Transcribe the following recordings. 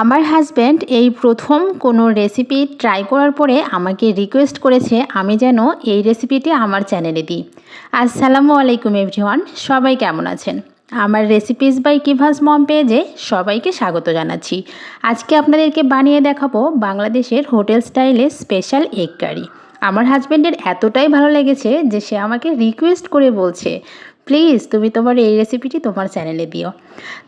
আমার হাজব্যান্ড এই প্রথম কোনো রেসিপি ট্রাই করার পরে আমাকে রিকোয়েস্ট করেছে, আমি যেন এই রেসিপিটি আমার চ্যানেলে দিই। আসসালামু আলাইকুম এভরিওয়ান সবাই কেমন আছেন? আমার রেসিপিস বাই কিভাস মম পেজে সবাইকে স্বাগত জানাচ্ছি। আজকে আপনাদেরকে বানিয়ে দেখাবো বাংলাদেশের হোটেল স্টাইলে স্পেশাল এগ কারি আমার হাজব্যান্ডের এতটাই ভালো লেগেছে যে সে আমাকে রিকোয়েস্ট করে বলছে প্লিজ তুমি তোমার এই রেসিপিটি তোমার চ্যানেলে দিও।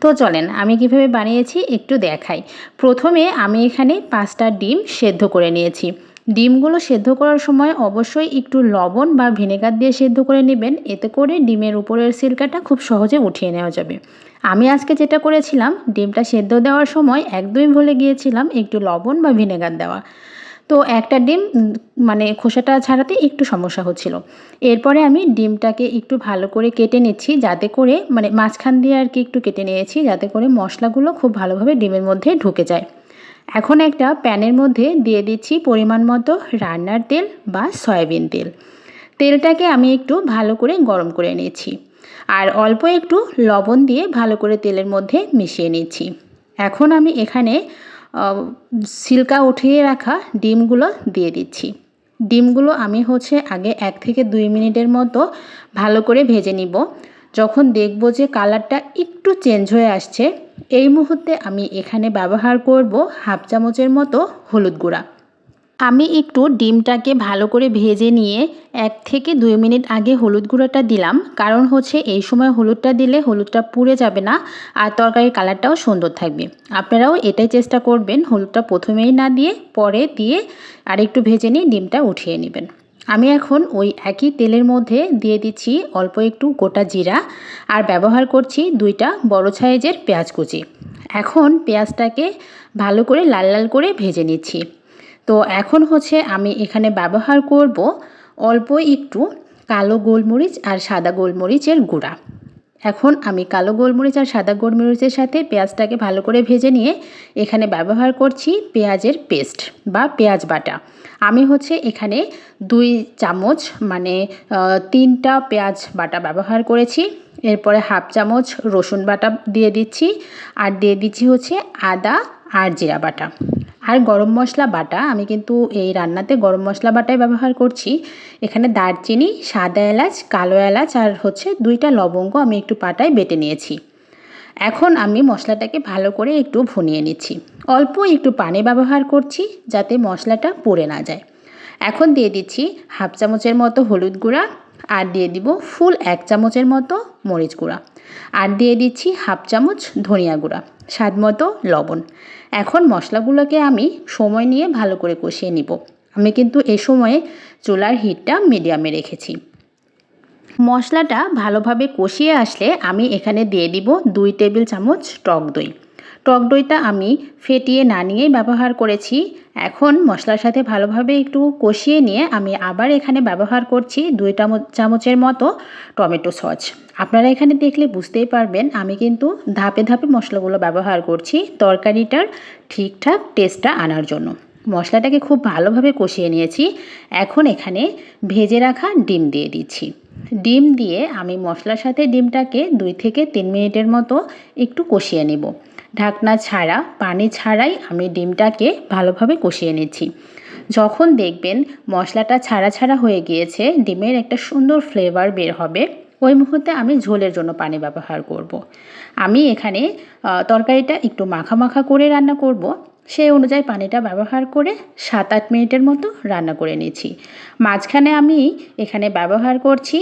তো চলেন, আমি কীভাবে বানিয়েছি একটু দেখাই। প্রথমে আমি এখানে পাঁচটা ডিম সেদ্ধ করে নিয়েছি। ডিমগুলো সেদ্ধ করার সময় অবশ্যই একটু লবণ বা ভিনেগার দিয়ে সেদ্ধ করে নেবেন। এতে করে ডিমের উপরের সিল্কাটা খুব সহজে উঠিয়ে নেওয়া যাবে। আমি আজকে যেটা করেছিলাম, ডিমটা সেদ্ধ দেওয়ার সময় একদমই ভুলে গিয়েছিলাম একটু লবণ বা ভিনেগার দেওয়া। তো একটা ডিম মানে খোসাটা ছাড়াতে একটু সমস্যা হচ্ছিল। এরপরে আমি ডিমটাকে একটু ভালো করে কেটে নিচ্ছি যাতে করে মানে মাঝখান দিয়ে আর কি একটু কেটে নিয়েছি যাতে করে মশলাগুলো খুব ভালোভাবে ডিমের মধ্যে ঢুকে যায়। এখন একটা প্যানের মধ্যে দিয়ে দিচ্ছি পরিমাণ মতো রান্নার তেল বা সয়াবিন তেল। তেলটাকে আমি একটু ভালো করে গরম করে নিয়েছি আর অল্প একটু লবণ দিয়ে ভালো করে তেলের মধ্যে মিশিয়ে নিচ্ছি। এখন আমি এখানে সিল্কা উঠিয়ে রাখা ডিমগুলো দিয়ে দিচ্ছি। ডিমগুলো আমি হচ্ছে আগে এক থেকে দুই মিনিটের মতো ভালো করে ভেজে নিব। যখন দেখব যে কালারটা একটু চেঞ্জ হয়ে আসছে, এই মুহূর্তে আমি এখানে ব্যবহার করব হাফ চামচের মতো হলুদ গুঁড়া। আমি একটু ডিমটাকে ভালো করে ভেজে নিয়ে এক থেকে দুই মিনিট আগে হলুদ গুঁড়োটা দিলাম। কারণ হচ্ছে এই সময় হলুদটা দিলে হলুদটা পুড়ে যাবে না আর তরকারির কালারটাও সুন্দর থাকবে। আপনারাও এটাই চেষ্টা করবেন হলুদটা প্রথমেই না দিয়ে পরে দিয়ে আর একটু ভেজে নিয়ে ডিমটা উঠিয়ে নেবেন। আমি এখন ওই একই তেলের মধ্যে দিয়ে দিচ্ছি অল্প একটু গোটা জিরা আর ব্যবহার করছি দুইটা বড় সাইজের পেঁয়াজ কুচি। এখন পেঁয়াজটাকে ভালো করে লাল লাল করে ভেজে নিচ্ছি। তো এখন হচ্ছে আমি এখানে ব্যবহার করব অল্প একটু কালো গোলমরিচ আর সাদা গোলমরিচের গুঁড়া। এখন আমি কালো গোলমরিচ আর সাদা গোলমরিচের সাথে পেঁয়াজটাকে ভালো করে ভেজে নিয়ে এখানে ব্যবহার করছি পেঁয়াজের পেস্ট বা পেঁয়াজ বাটা। আমি হচ্ছে এখানে দুই চামচ মানে তিনটা পেঁয়াজ বাটা ব্যবহার করেছি। এরপরে হাফ চামচ রসুন বাটা দিয়ে দিচ্ছি। আর দিয়ে দিচ্ছি হচ্ছে আদা আর জিরা বাটা। আর গরম মশলা বাটা, আমি কিন্তু এই রান্নাতে গরম মশলা বাটাই ব্যবহার করছি। এখানে দারচিনি, সাদা এলাচ, কালো এলাচ আর হচ্ছে দুইটা লবঙ্গ আমি একটু পাটায় বেটে নিয়েছি। এখন আমি মশলাটাকে ভালো করে একটু ভুনিয়ে নিচ্ছি। অল্প একটু পানি ব্যবহার করছি যাতে মশলাটা পুড়ে না যায়। এখন দিয়ে দিচ্ছি হাফ চামচের মতো হলুদ গুঁড়া আর দিয়ে দিব ফুল এক চামচের মতো মরিচ গুঁড়া। আর দিয়ে দিচ্ছি হাফ চামচ ধনিয়া গুঁড়া, স্বাদ মতো লবণ। এখন মশলাগুলোকে আমি সময় নিয়ে ভালো করে কষিয়ে নিব। আমি কিন্তু এ সময়ে চুলার হিটটা মিডিয়ামে রেখেছি। মশলাটা ভালোভাবে কষিয়ে আসলে আমি এখানে দিয়ে দিব দুই টেবিল চামচ টক দই। টক দইটা আমি ফেটিয়ে না নিয়েই ব্যবহার করেছি। এখন মশলার সাথে ভালোভাবে একটু কষিয়ে নিয়ে আমি আবার এখানে ব্যবহার করছি দুই চামচের মতো টমেটো সস। আপনারা এখানে দেখলে বুঝতেই পারবেন আমি কিন্তু ধাপে ধাপে মশলাগুলো ব্যবহার করছি তরকারিটার ঠিকঠাক টেস্টটা আনার জন্য। মশলাটাকে খুব ভালোভাবে কষিয়ে নিয়েছি। এখন এখানে ভেজে রাখা ডিম দিয়ে দিচ্ছি। ডিম দিয়ে আমি মশলার সাথে ডিমটাকে দুই থেকে তিন মিনিটের মতো একটু কষিয়ে নেব। ঢাকনা ছাড়া, পানি ছাড়াই আমি ডিমটাকে ভালোভাবে কষিয়ে নিচ্ছি যখন দেখবেন মশলাটা ছাড়া ছাড়া হয়ে গিয়েছে, ডিমের একটা সুন্দর ফ্লেভার বের হবে ওই মুহূর্তে আমি ঝোলের জন্য পানি ব্যবহার করব। আমি এখানে তরকারিটা একটু মাখা মাখা করে রান্না করব। সেই অনুযায়ী পানিটা ব্যবহার করে সাত আট মিনিটের মতো রান্না করে নিচ্ছি মাঝখানে আমি এখানে ব্যবহার করছি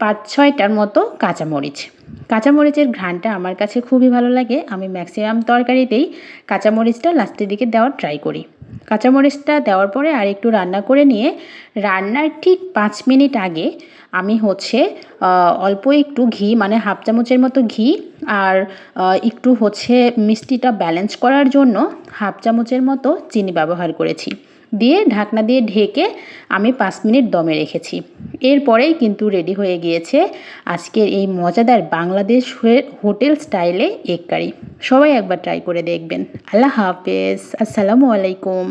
পাঁচ ছয়টার মতো কাঁচামরিচ। কাঁচামরিচের ঘ্রাণটা আমার কাছে খুবই ভালো লাগে। আমি ম্যাক্সিমাম তরকারিতেই কাঁচামরিচটা লাস্টের দিকে দেওয়ার ট্রাই করি। কাঁচামরিচটা দেওয়ার পরে আর একটু রান্না করে নিয়ে রান্নার ঠিক পাঁচ মিনিট আগে আমি হচ্ছে অল্প একটু ঘি মানে হাফ চামচের মতো ঘি আর একটু হচ্ছে মিষ্টিটা ব্যালেন্স করার জন্য হাফ চামচের মতো চিনি ব্যবহার করেছি। দিয়ে ঢাকনা দিয়ে ঢেকে আমি পাঁচ মিনিট দমে রেখেছি। এরপরেই কিন্তু রেডি হয়ে গিয়েছে আজকের এই মজাদার বাংলাদেশ হোটেল স্টাইলে এগ কারি। সবাই একবার ট্রাই করে দেখবেন। আল্লাহ হাফেজ। আসসালামু আলাইকুম।